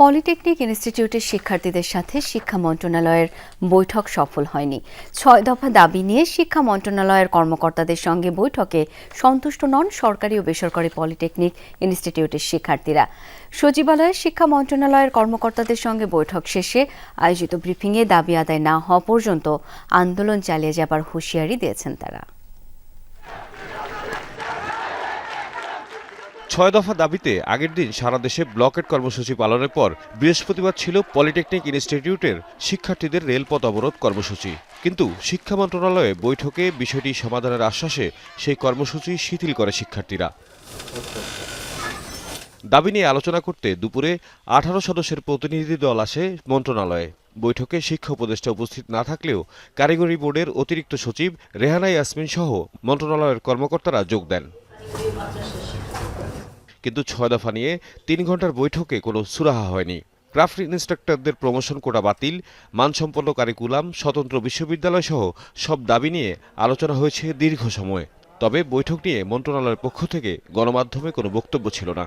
Polytechnic ইনস্টিটিউটের শিক্ষার্থীদের সাথে শিক্ষা মন্ত্রণালয়ের বৈঠক সফল হয়নি। ছয় দফা দাবি নিয়ে শিক্ষা মন্ত্রণালয়ের কর্মকর্তাদের সঙ্গে বৈঠকে সন্তুষ্ট নন সরকারি ও বেসরকারি পলিটেকনিক ইনস্টিটিউটের শিক্ষার্থীরা। সচিবালয়ে শিক্ষা মন্ত্রণালয়ের কর্মকর্তাদের সঙ্গে বৈঠক শেষে আয়োজিত ব্রিফিংয়ে দাবি আদায় না হওয়া পর্যন্ত আন্দোলন চালিয়ে যাবার হুঁশিয়ারি দিয়েছেন তারা। ছয় দফা দাবিতে আগের দিন সারা দেশে ব্লকেট কর্মসূচি পালনের পর বৃহস্পতিবার ছিল পলিটেকনিক ইনস্টিটিউটের শিক্ষার্থীদের রেলপথ অবরোধ কর্মসূচি। কিন্তু শিক্ষা মন্ত্রণালয়ে বৈঠকে বিষয়টি সমাধানের আশ্বাসে সেই কর্মসূচি শিথিল করে শিক্ষার্থীরা। দাবি নিয়ে আলোচনা করতে দুপুরে আঠারো সদস্যের প্রতিনিধি দল আসে মন্ত্রণালয়ে। বৈঠকে শিক্ষা উপদেষ্টা উপস্থিত না থাকলেও কারিগরি বোর্ডের অতিরিক্ত সচিব রেহানা ইয়াসমিন সহ মন্ত্রণালয়ের কর্মকর্তারা যোগ দেন। কিন্তু ছয় দফা নিয়ে তিন ঘণ্টার বৈঠকে কোনো সুরাহা হয়নি। ক্রাফট ইন্সট্রাক্টরদের প্রমোশন কোটা বাতিল মানসম্পন্ন কারিকুলাম স্বতন্ত্র বিশ্ববিদ্যালয় সহ সব দাবি নিয়ে আলোচনা হয়েছে দীর্ঘ সময়। তবে বৈঠক নিয়ে মন্ত্রণালয়ের পক্ষ থেকে গণমাধ্যমে কোনো বক্তব্য ছিল না।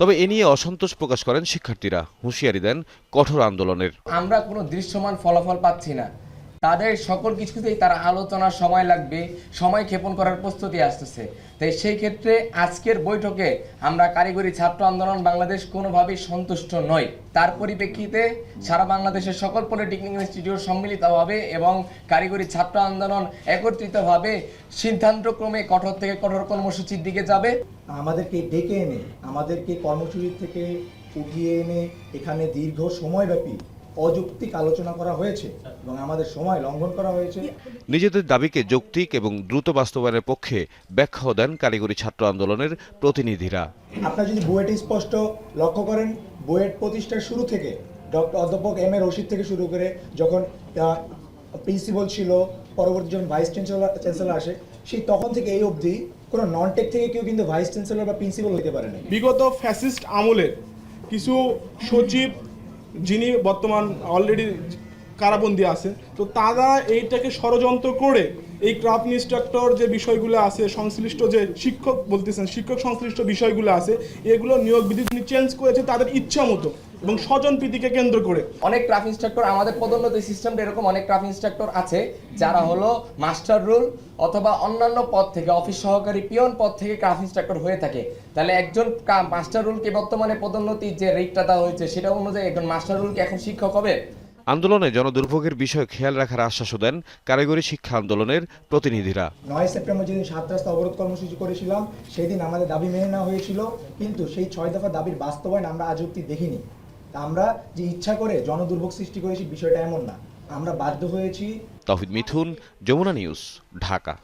তবে এ নিয়ে অসন্তোষ প্রকাশ করেন শিক্ষার্থীরা। হুঁশিয়ারি দেন কঠোর আন্দোলনের। আমরা কোনো দৃশ্যমান ফলাফল পাচ্ছি না। তাদের সকল কিছুতেই তারা আলোচনার সময় লাগবে, সময় ক্ষেপণ করার প্রস্তুতি আসতেছে। তাই সেই ক্ষেত্রে আজকের বৈঠকে আমরা কারিগরি ছাত্র আন্দোলন বাংলাদেশ কোনোভাবেই সন্তুষ্ট নই। তার পরিপ্রেক্ষিতে সারা বাংলাদেশের সকল পলিটেকনিক ইনস্টিটিউট সম্মিলিতভাবে এবং কারিগরি ছাত্র আন্দোলন একত্রিতভাবে সিদ্ধান্তক্রমে কঠোর থেকে কঠোর কর্মসূচির দিকে যাবে। আমাদেরকে ডেকে এনে, আমাদেরকে কর্মসূচি থেকে উঠিয়ে এনে এখানে দীর্ঘ সময়ব্যাপী অযৌক্তিক আলোচনা করা হয়েছে এবং আমাদের সময় লঙ্ঘন করা হয়েছে। নিজেদের দাবিকে যৌক্তিক এবং দ্রুত বাস্তবায়নের পক্ষে ব্যাখ্যাও দেন কারিগরি ছাত্র আন্দোলনের প্রতিনিধিরা। আপনারা যদি বুয়েটে স্পষ্ট লক্ষ্য করেন বুয়েট প্রতিষ্ঠার শুরু থেকে ডক্টর অধ্যাপক এম এ রশিদ থেকে শুরু করে যখন প্রিন্সিপাল ছিল পরবর্তী যখন ভাইস চ্যান্সেলর চ্যান্সেলর আসে সেই তখন থেকে এই অবধি কোনো নন টেক থেকে কেউ কিন্তু ভাইস চ্যান্সেলর বা প্রিন্সিপাল হতে পারে না বিগত ফ্যাসিস্ট আমলের কিছু সচিব যিনি বর্তমান অলরেডি কারাবন্দি আছে তো তারা এইটাকে ষড়যন্ত্র করে এই ক্রাফট ইনস্ট্রাক্টর যে বিষয়গুলো আছে, সংশ্লিষ্ট যে শিক্ষক বলতেছেন, শিক্ষক সংশ্লিষ্ট বিষয়গুলো আছে, এগুলো নিয়োগ বিধি তিনি চেঞ্জ করেছে তাদের ইচ্ছা মতো এবং স্বজন প্রীতিকে কেন্দ্র করে। অনেক ক্রাফট ইনস্ট্রাক্টর আমাদের পদোন্নতি সিস্টেমটা এরকম অনেক ক্রাফট ইনস্ট্রাক্টর আছে যারা হলো মাস্টার রুল অথবা অন্যান্য পদ থেকে অফিস সহকারী পিয়ন পদ থেকে ক্রাফট ইনস্ট্রাক্টর হয়ে থাকে। তাহলে একজন মাস্টার রুলকে বর্তমানে পদোন্নতি যে রেটটা দেওয়া হয়েছে সেটা অনুযায়ী একজন মাস্টার রুলকে এখন শিক্ষক হবে? আন্দোলনে জনদুর্ভোগের বিষয়ে খেয়াল রাখার আশ্বাসও দেন কারিগরি শিক্ষা আন্দোলনের প্রতিনিধিরা। নয় সেপ্টেম্বর যেদিন সাত রাস্তা অবরোধ কর্মসূচি করেছিলাম সেই দিন আমাদের দাবি মেনে নেওয়া হয়েছিল কিন্তু সেই ছয় দফা দাবির বাস্তবায়ন আমরা আজ অব্দি দেখিনি। আমরা যে ইচ্ছা করে জনদুর্ভোগ সৃষ্টি করেছি, বিষয়টা এমন না। আমরা বাধ্য হয়েছি তফিদ মিথুন যমুনা নিউজ, ঢাকা।